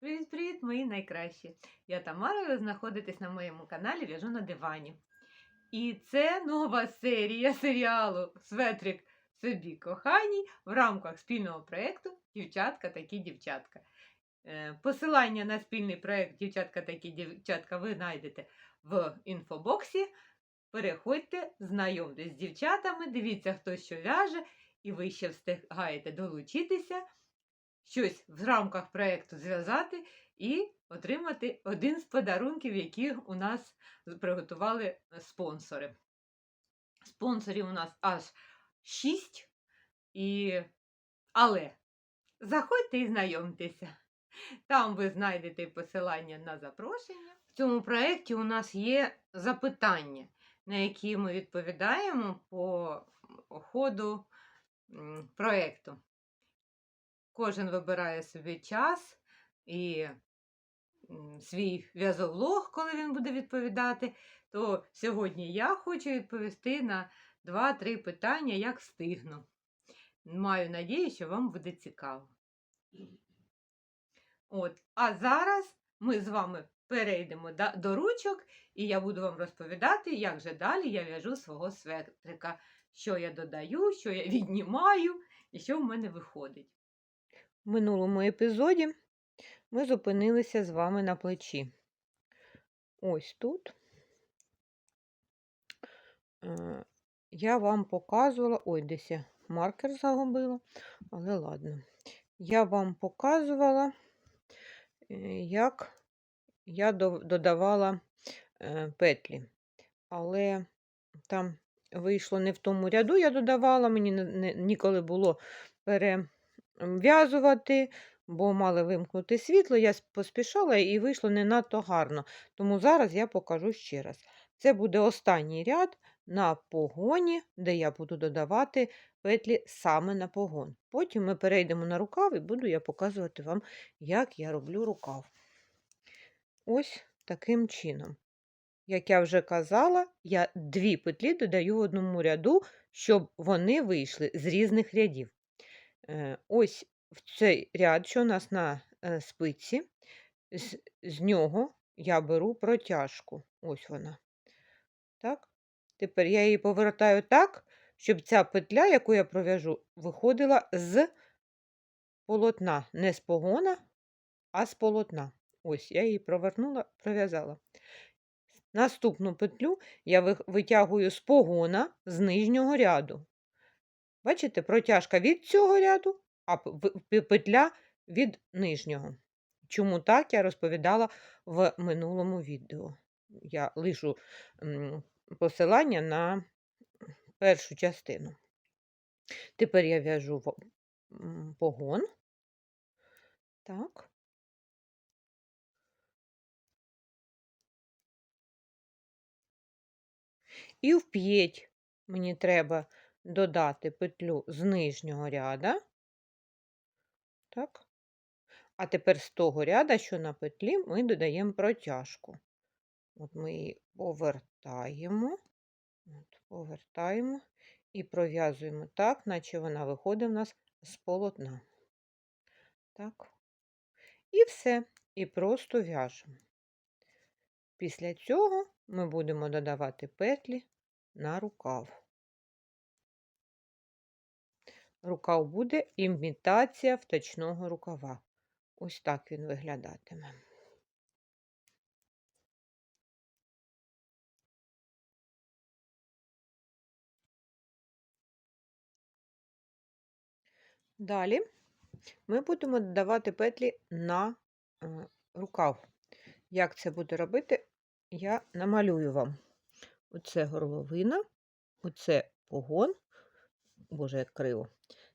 Привіт-привіт, мої найкращі! Я Тамара, ви знаходитесь на моєму каналі В'яжу на дивані. І це нова серія серіалу Светрик собі коханій в рамках спільного проєкту Дівчатка такі дівчатка. Е, Посилання на спільний проєкт Дівчатка такі дівчатка ви знайдете в інфобоксі. Переходьте, знайомтесь з дівчатами, дивіться, хто що в'яже, і ви ще встигаєте долучитися щось в рамках проєкту зв'язати і отримати один з подарунків, які у нас приготували спонсори. Спонсорів у нас аж 6. І... Але заходьте і знайомтеся. Там ви знайдете посилання на запрошення. В цьому проєкті у нас є запитання, на які ми відповідаємо по ходу проєкту. Кожен вибирає собі час і свій в'язовлог, коли він буде відповідати. То сьогодні я хочу відповісти на 2-3 питання, як встигну. Маю надію, що вам буде цікаво. От, а зараз ми з вами перейдемо до ручок, і я буду вам розповідати, як же далі я в'яжу свого светрика, що я додаю, що я віднімаю і що в мене виходить. В минулому епізоді ми зупинилися з вами на плечі. Ось тут. Е, Я вам показувала, ой, десь я маркер загубила, але ладно. Я вам показувала, е, як я додавала е, петлі. Але там вийшло не в тому ряду, я додавала, мені ніколи було перев'язувати, бо мали вимкнути світло, я поспішала і вийшло не надто гарно. Тому зараз я покажу ще раз. Це буде останній ряд на погоні, де я буду додавати петлі саме на погон. Потім ми перейдемо на рукав і буду я показувати вам, як я роблю рукав. Ось таким чином. Як я вже казала, я дві петлі додаю в одному ряду, щоб вони вийшли з різних рядів. Е, Ось в цей ряд, що у нас на е, спиці, з, з нього я беру протяжку. Ось вона. Так? Тепер я її повертаю так, щоб ця петля, яку я пров'яжу, виходила з полотна. Не з погона, а з полотна. Ось я її провернула, пров'язала. Наступну петлю я витягую з погона з нижнього ряду. Бачите, протяжка від цього ряду, а в- петля від нижнього. Чому так, я розповідала в минулому відео. Я лишу посилання на першу частину. Тепер я в'яжу погон. Так. І вп'єть мені треба додати петлю з нижнього ряда. Так. А тепер з того ряда, що на петлі, ми додаємо протяжку. От ми її повертаємо, от, повертаємо і пров'язуємо так, наче вона виходить в нас з полотна. Так. І все. І просто в'яжемо. Після цього ми будемо додавати петлі на рукав. Рукав буде імітація вточного рукава. Ось так він виглядатиме. Далі ми будемо додавати петлі на е, рукав. Як це буде робити, я намалюю вам. Оце горловина, оце погон, боже, як криво.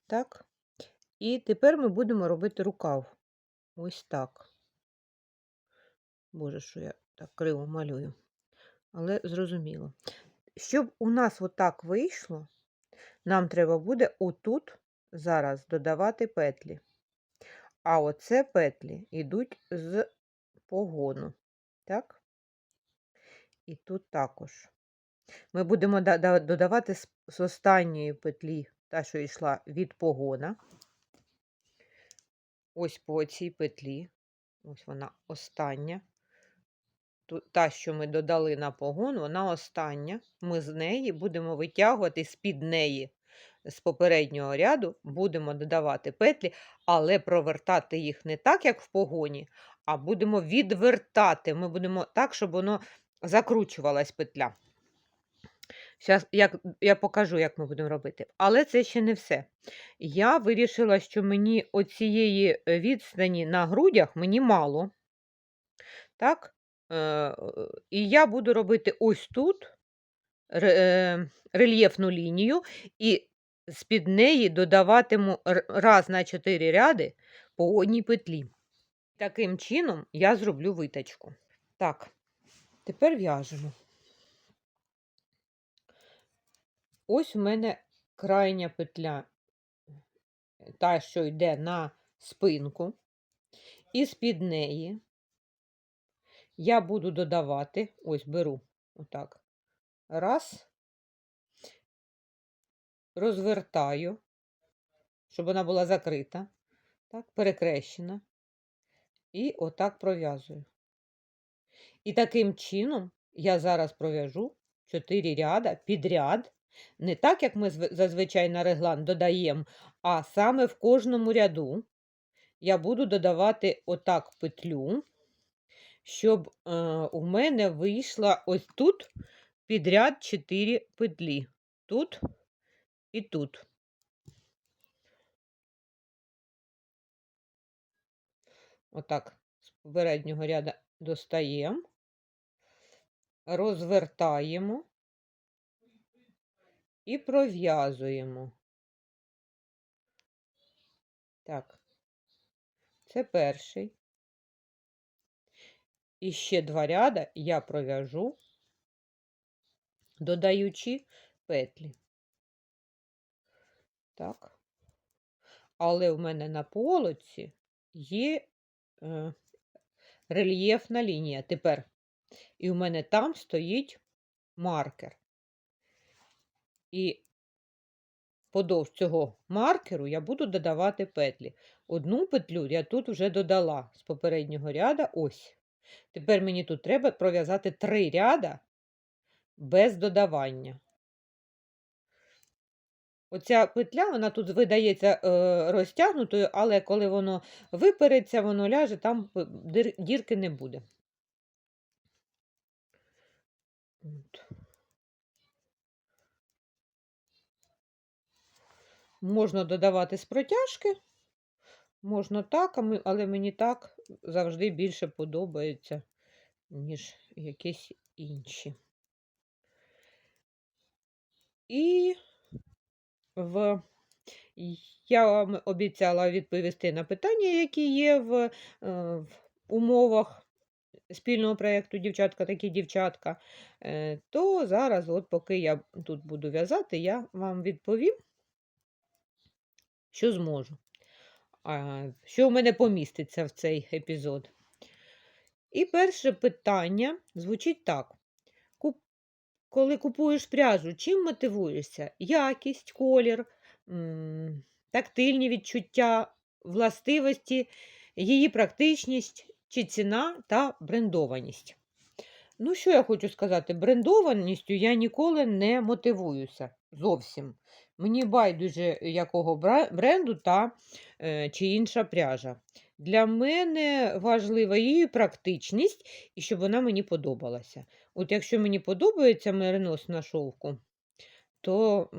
Так. І тепер ми будемо робити рукав. Ось так. Боже, що я так криво малюю. Але зрозуміло. Щоб у нас отак вийшло, нам треба буде отут зараз додавати петлі. А оце петлі йдуть з погону. Так? І тут також. Ми будемо да- да- додавати з останньої петлі, та, що йшла від погона. Ось по цій петлі Ось вона остання. Та, що ми додали на погон, вона остання. Ми з неї будемо витягувати з-під неї з попереднього ряду, будемо додавати петлі, але провертати їх не так, як в погоні, а будемо відвертати. Ми будемо так, щоб воно закручувалась петля. Щас, як, я покажу, як ми будемо робити. Але це ще не все. Я вирішила, що мені оцієї е, відстані на грудях мені мало. Так? Е, і я буду робити ось тут е, рельєфну лінію, і з-під неї додаватиму раз на 4 ряди по одній петлі. Таким чином я зроблю виточку. Так, тепер в'яжемо. Ось у мене крайня петля, та, що йде на спинку, і з-під неї я буду додавати, ось беру отак, раз, розвертаю, щоб вона була закрита, так, перекрещена, і отак пров'язую. І таким чином я зараз пров'яжу 4 ряда підряд, не так, як ми зазвичай на реглан додаємо, а саме в кожному ряду я буду додавати отак петлю, щоб е, у мене вийшла ось тут підряд 4 петлі. Тут і тут. Отак з попереднього ряду достаємо, розвертаємо і пров'язуємо. Так, це перший. І ще два ряда я пров'яжу, додаючи петлі. Так. Але в мене на полоці є е, рельєфна лінія тепер. І у мене там стоїть маркер. І подовж цього маркеру я буду додавати петлі. Одну петлю я тут вже додала з попереднього ряда. Ось. Тепер мені тут треба пров'язати три ряда без додавання. Оця петля, вона тут видається е, розтягнутою, але коли воно випереться, воно ляже, там дірки не буде. Можна додавати з протяжки, можна так, але мені так завжди більше подобається, ніж якісь інші. І в... я вам обіцяла відповісти на питання, які є в, е, в умовах спільного проєкту Дівчатка такі дівчатка. Е, То зараз, от поки я тут буду в'язати, я вам відповім, що зможу. А, Що в мене поміститься в цей епізод. І перше питання звучить так. Коли купуєш пряжу, чим мотивуєшся? Якість, колір, тактильні відчуття, властивості, її практичність чи ціна та брендованість. Ну, що я хочу сказати, брендованістю я ніколи не мотивуюся зовсім. Мені байдуже якого бренду та е, чи інша пряжа. Для мене важлива її практичність і щоб вона мені подобалася. От якщо мені подобається меринос на шовку, то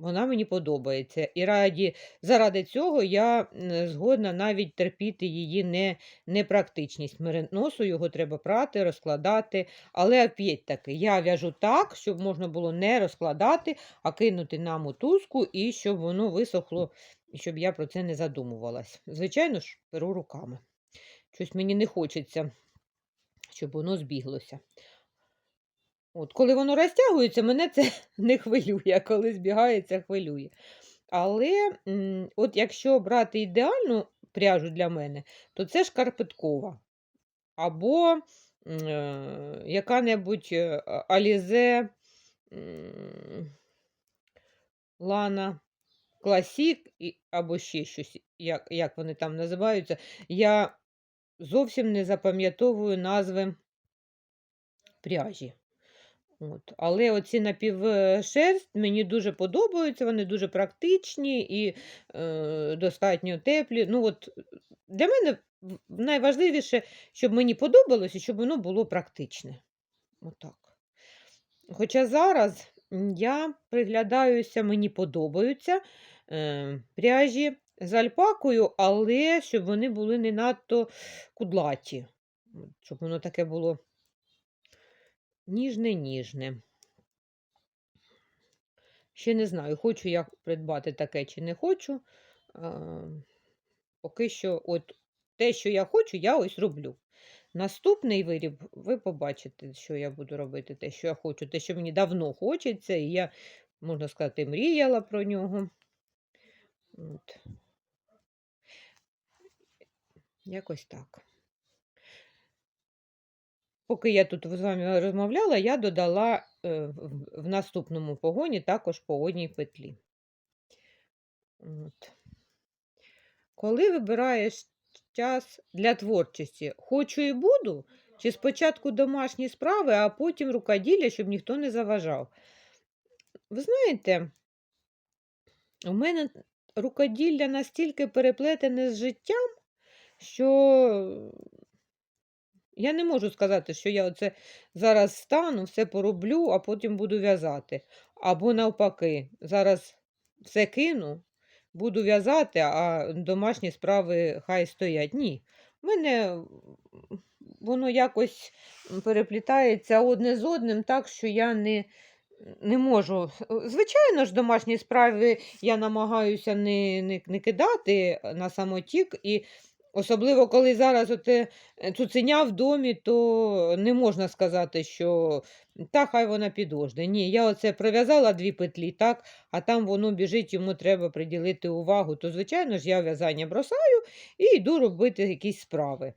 вона мені подобається. І раді, заради цього я згодна навіть терпіти її не, непрактичність. Мериносу його треба прати, розкладати. Але опять таки, я в'яжу так, щоб можна було не розкладати, а кинути на мотузку і щоб воно висохло, щоб я про це не задумувалась. Звичайно ж, перу руками. Щось мені не хочеться, щоб воно збіглося. От, коли воно розтягується, мене це не хвилює, а коли збігається, хвилює. Але от якщо брати ідеальну пряжу для мене, то це шкарпеткова. Або е, яка-небудь е, а- Alize м, Лана Класік, або ще щось, як, як вони там називаються. Я зовсім не запам'ятовую назви пряжі. От. Але оці напівшерсть мені дуже подобаються, вони дуже практичні і е, достатньо теплі. Ну, от, для мене найважливіше, щоб мені подобалося і щоб воно було практичне. Отак. Хоча зараз я приглядаюся, мені подобаються е, пряжі з альпакою, але щоб вони були не надто кудлаті. Щоб воно таке було ніжне-ніжне. Ще не знаю, хочу я придбати таке чи не хочу. Поки що, от те, що я хочу, я ось роблю. Наступний виріб, ви побачите, що я буду робити, те, що я хочу, те, що мені давно хочеться, і я, можна сказати, мріяла про нього. От. Якось так. Поки я тут з вами розмовляла, я додала е, в, наступному погоні також по одній петлі. От. Коли вибираєш час для творчості, хочу і буду, чи спочатку домашні справи, а потім рукоділля, щоб ніхто не заважав. Ви знаєте, у мене рукоділля настільки переплетене з життям, що я не можу сказати, що я оце зараз стану, все пороблю, а потім буду в'язати. Або навпаки, зараз все кину, буду в'язати, а домашні справи хай стоять. Ні. В мене воно якось переплітається одне з одним так, що я не, не можу. Звичайно ж, домашні справи я намагаюся не, не, не кидати на самотік. І особливо, коли зараз оте е, цуценя в домі, то не можна сказати, що та хай вона підожде. Ні, я оце пров'язала дві петлі, так, а там воно біжить, йому треба приділити увагу. То, звичайно ж, я в'язання бросаю і йду робити якісь справи.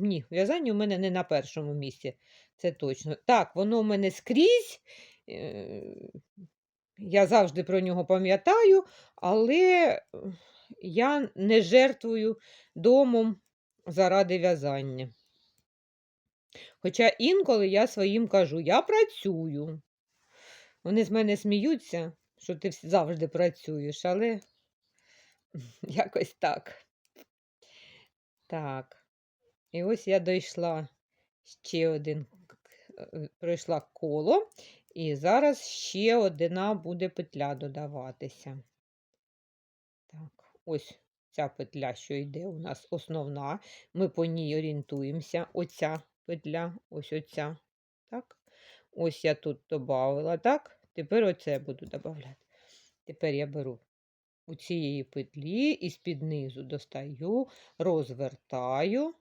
Ні, в'язання у мене не на першому місці, це точно. Так, воно в мене скрізь. е, Я завжди про нього пам'ятаю, але я не жертвую домом заради в'язання. Хоча інколи я своїм кажу, я працюю. Вони з мене сміються, що ти завжди працюєш, але якось так. Так. І ось я дійшла ще один, пройшла коло, і зараз ще одна буде петля додаватися. Ось ця петля, що йде у нас основна. Ми по ній орієнтуємося. Оця петля, ось оця. Так. Ось я тут додавала, так? Тепер оце буду додавати. Тепер я беру у цієї петлі і з-під низу достаю, розвертаю.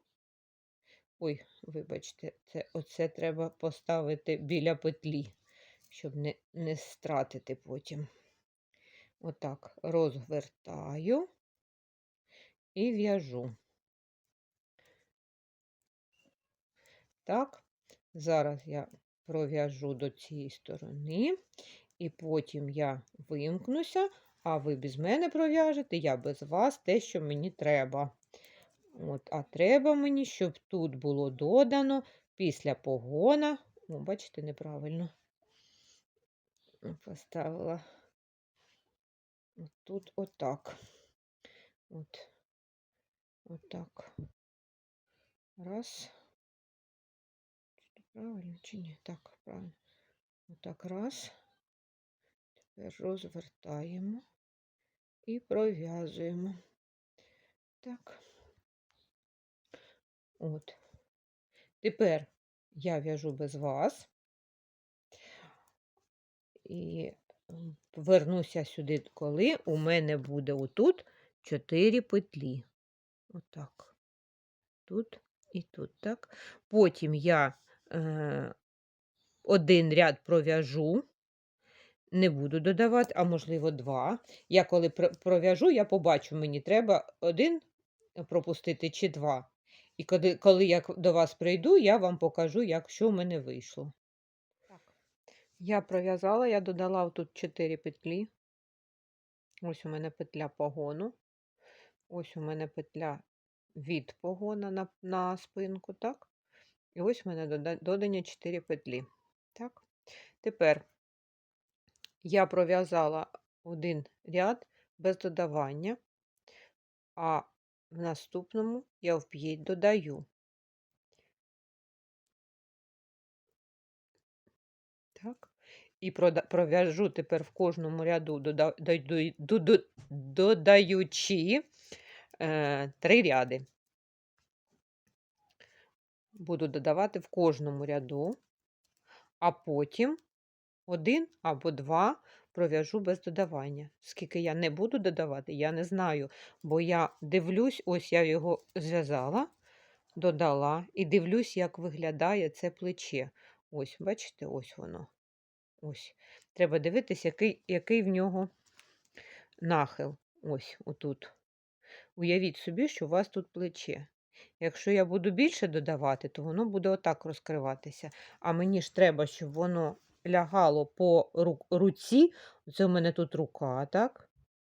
Ой, вибачте, це, оце треба поставити біля петлі, щоб не, не стратити потім. Отак розвертаю і в'яжу. Так, зараз я пров'яжу до цієї сторони, і потім я вимкнуся, а ви без мене пров'яжете, я без вас те, що мені треба. От, а треба мені, щоб тут було додано після погона. О, бачите, неправильно поставила. Тут отак. От. Отак. Раз. Правильно чи ні? Так, правильно. Отак раз. Тепер розвертаємо і пров'язуємо. Так. От. Тепер я в'яжу без вас. І вернуся сюди, коли у мене буде отут 4 петлі. Отак. Тут і тут, так. Потім я е, один ряд пров'яжу, не буду додавати, а можливо два. Я коли пр- пров'яжу, я побачу, мені треба один пропустити чи два. І коли, коли я до вас прийду, я вам покажу, як що в мене вийшло. Я пров'язала, я додала тут 4 петлі. Ось у мене петля погону. Ось у мене петля від погона на, на спинку, так? І ось в мене додані 4 петлі. Так? Тепер я пров'язала один ряд без додавання, а в наступному я в 5 додаю. Так? І пров'яжу тепер в кожному ряду, додаючи е, три ряди. Буду додавати в кожному ряду, а потім один або два пров'яжу без додавання. Скільки я не буду додавати, я не знаю, бо я дивлюсь, ось я його зв'язала, додала і дивлюсь, як виглядає це плече. Ось, бачите, ось воно. Ось. Треба дивитися, який, який в нього нахил. Ось отут. Уявіть собі, що у вас тут плече. Якщо я буду більше додавати, то воно буде отак розкриватися. А мені ж треба, щоб воно лягало по ру- руці. Це у мене тут рука, так?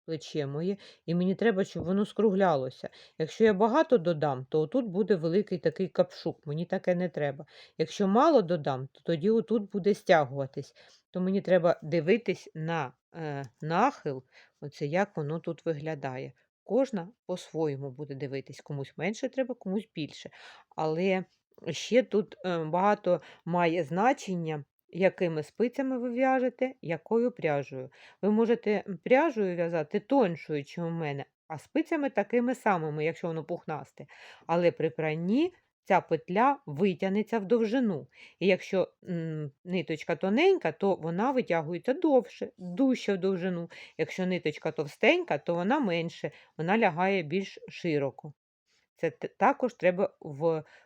Плече моє. І мені треба, щоб воно скруглялося. Якщо я багато додам, то тут буде великий такий капшук. Мені таке не треба. Якщо мало додам, то тоді отут буде стягуватись. То мені треба дивитись на е, нахил, оце як воно тут виглядає. Кожна по-своєму буде дивитись, комусь менше треба, комусь більше. Але ще тут е, багато має значення, якими спицями ви в'яжете, якою пряжею. Ви можете пряжею в'язати тоншою, ніж у мене, а спицями такими самими, якщо воно пухнасте. Але при пранні ця петля витягнеться в довжину. І якщо ниточка тоненька, то вона витягується довше, дужче в довжину. Якщо ниточка товстенька, то вона менше, вона лягає більш широко. Це також треба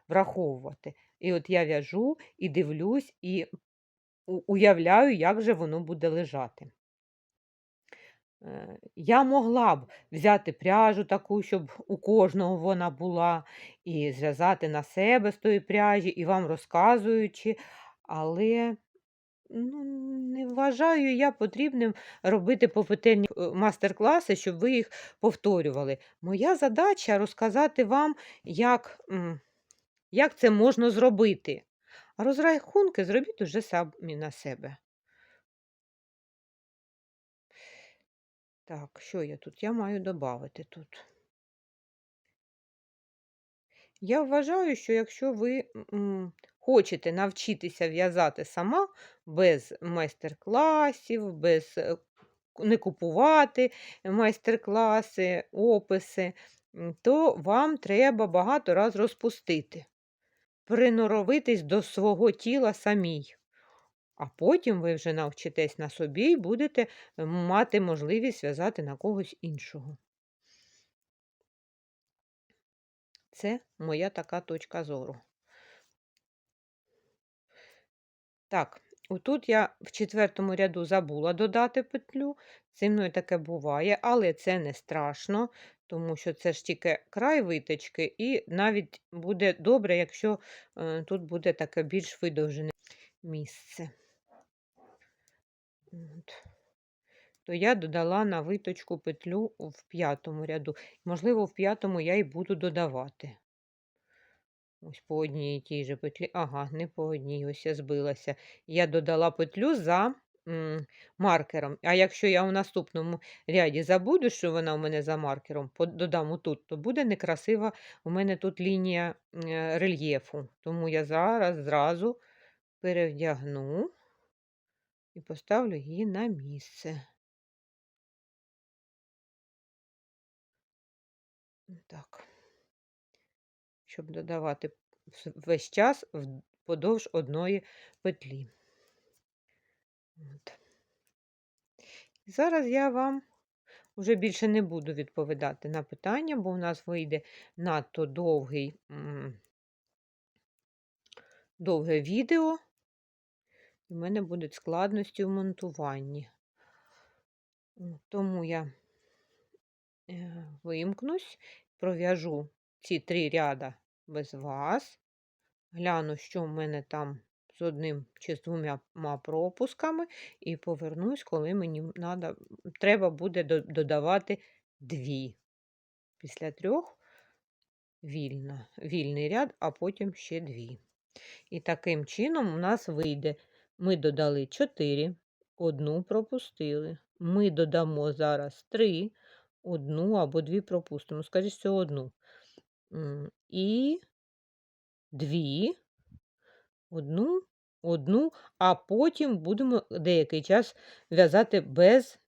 враховувати. І от я в'яжу і дивлюсь, і уявляю, як же воно буде лежати. Е, Я могла б взяти пряжу таку, щоб у кожного вона була, і зв'язати на себе з тої пряжі, і вам розказуючи, але ну, не вважаю я потрібним робити попетельні е, мастер-класи, щоб ви їх повторювали. Моя задача розказати вам, як, як це можна зробити. А розрахунки зробіть уже самі на себе. Так, що я тут? Я маю додати тут. Я вважаю, що якщо ви хочете навчитися в'язати сама без майстер-класів, без е, не купувати майстер-класи, описи, то вам треба багато раз розпустити, приноровитись до свого тіла самій. А потім ви вже навчитесь на собі і будете е, мати можливість в'язати на когось іншого. Це моя така точка зору. Так, отут я в четвертому ряду забула додати петлю. Зі мною таке буває, але це не страшно, тому що це ж тільки край виточки, і навіть буде добре, якщо е, тут буде таке більш видовжене місце. От. То я додала на виточку петлю в п'ятому ряду. Можливо, в п'ятому я і буду додавати. Ось по одній і тій же петлі. Ага, не по одній, ось я збилася. Я додала петлю за маркером. А якщо я у наступному ряді забуду, що вона у мене за маркером, додам отут, то буде некрасива у мене тут лінія е, рельєфу. Тому я зараз зразу перевдягну і поставлю її на місце. Так. Щоб додавати весь час вдовж одної петлі. От. Зараз я вам вже більше не буду відповідати на питання, бо у нас вийде надто довгий, довге відео, і в мене будуть складності в монтуванні. Тому я е, вимкнусь, пров'яжу ці три ряда без вас, гляну, що в мене там з одним чи з двома пропусками, і повернусь, коли мені надо, треба буде додавати дві. Після трьох вільна, вільний ряд, а потім ще дві. І таким чином у нас вийде: ми додали 4, одну пропустили. Ми додамо зараз 3, одну або дві пропустимо. Скоріше всього, одну. І дві, одну, одну, а потім будемо деякий час в'язати без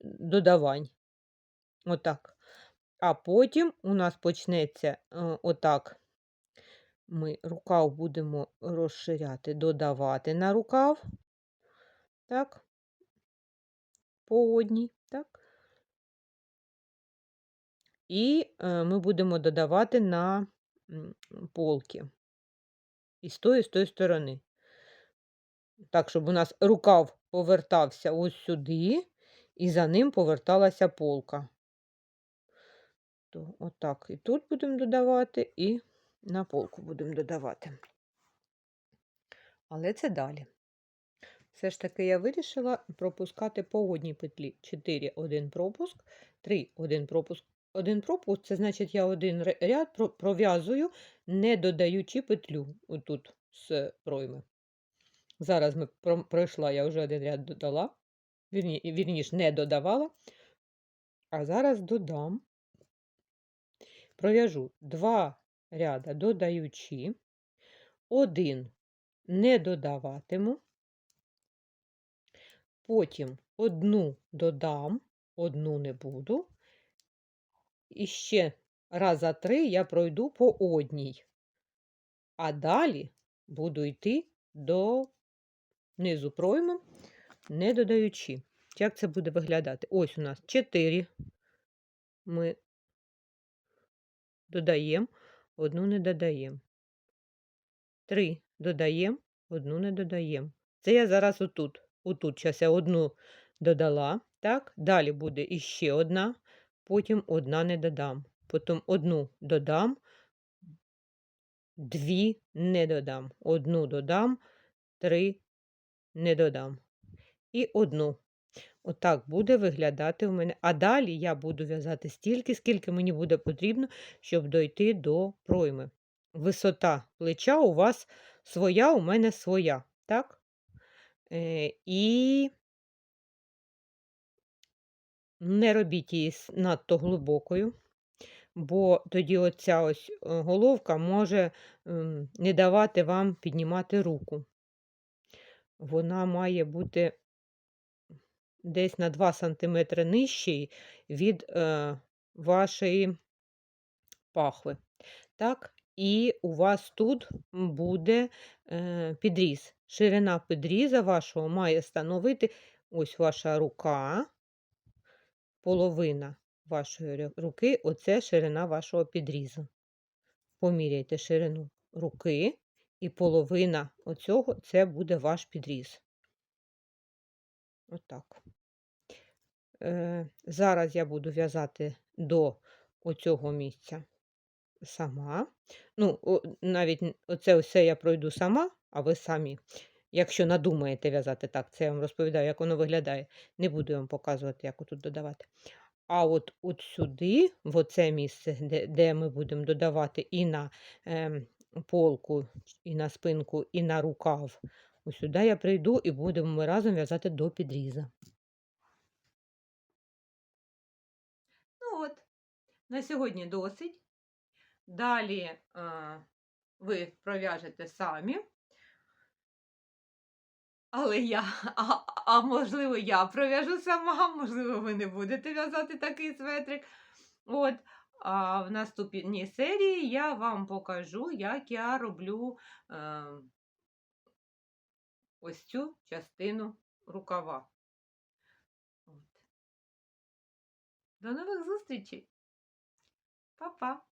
додавань. Отак. А потім у нас почнеться е, отак. Ми рукав будемо розширяти, додавати на рукав. Так, по одній, так. І е, ми будемо додавати на полки. І з тої, і з тої сторони. Так, щоб у нас рукав повертався ось сюди, і за ним поверталася полка. То отак і тут будемо додавати, і на полку будемо додавати. Але це далі. Все ж таки я вирішила пропускати по одній петлі 4 один пропуск, 3 один пропуск. Один пропуск це значить, я один ряд пров'язую, не додаючи петлю отут з пройми. Зараз ми пройшла, я вже один ряд додала, вірні, вірніш, не додавала, а зараз додам. Пров'яжу. Два ряда додаючи, один не додаватиму, потім одну додам, одну не буду, і ще раза три я пройду по одній, а далі буду йти до низу пройми, не додаючи. Як це буде виглядати? Ось у нас 4 ми додаємо, одну не додаємо. 3 додаємо, одну не додаємо. Це я зараз отут. Отут зараз я одну додала. Так, далі буде іще одна, потім одна не додам. Потім одну додам, дві не додам. Одну додам, три не додам. І одну. Отак буде виглядати у мене. А далі я буду в'язати стільки, скільки мені буде потрібно, щоб дойти до пройми. Висота плеча у вас своя, у мене своя. Так? Е, і не робіть її надто глибокою, бо тоді оця ось е, головка може ем, не давати вам піднімати руку. Вона має бути десь на 2 см нижчий від е, вашої пахви. Так? І у вас тут буде е, підріз. Ширина підріза вашого має становити ось ваша рука, половина вашої руки, оце ширина вашого підрізу. Поміряйте ширину руки, і половина оцього це буде ваш підріз. Отак. Е, зараз я буду в'язати до оцього місця сама. Ну, навіть оце все я пройду сама, а ви самі. Якщо надумаєте в'язати так, це я вам розповідаю, як воно виглядає. Не буду вам показувати, як тут додавати. А от, от сюди, в оце місце, де, де ми будемо додавати і на ем, полку, і на спинку, і на рукав. Ось сюди я прийду і будемо ми разом в'язати до підріза. Ну от, на сьогодні досить. Далі е, ви пров'яжете самі. Але я, а, а можливо, я пров'яжу сама, можливо, ви не будете в'язати такий светрик. От, а в наступній серії я вам покажу, як я роблю е, ось цю частину рукава. От. До нових зустрічей! Па-па!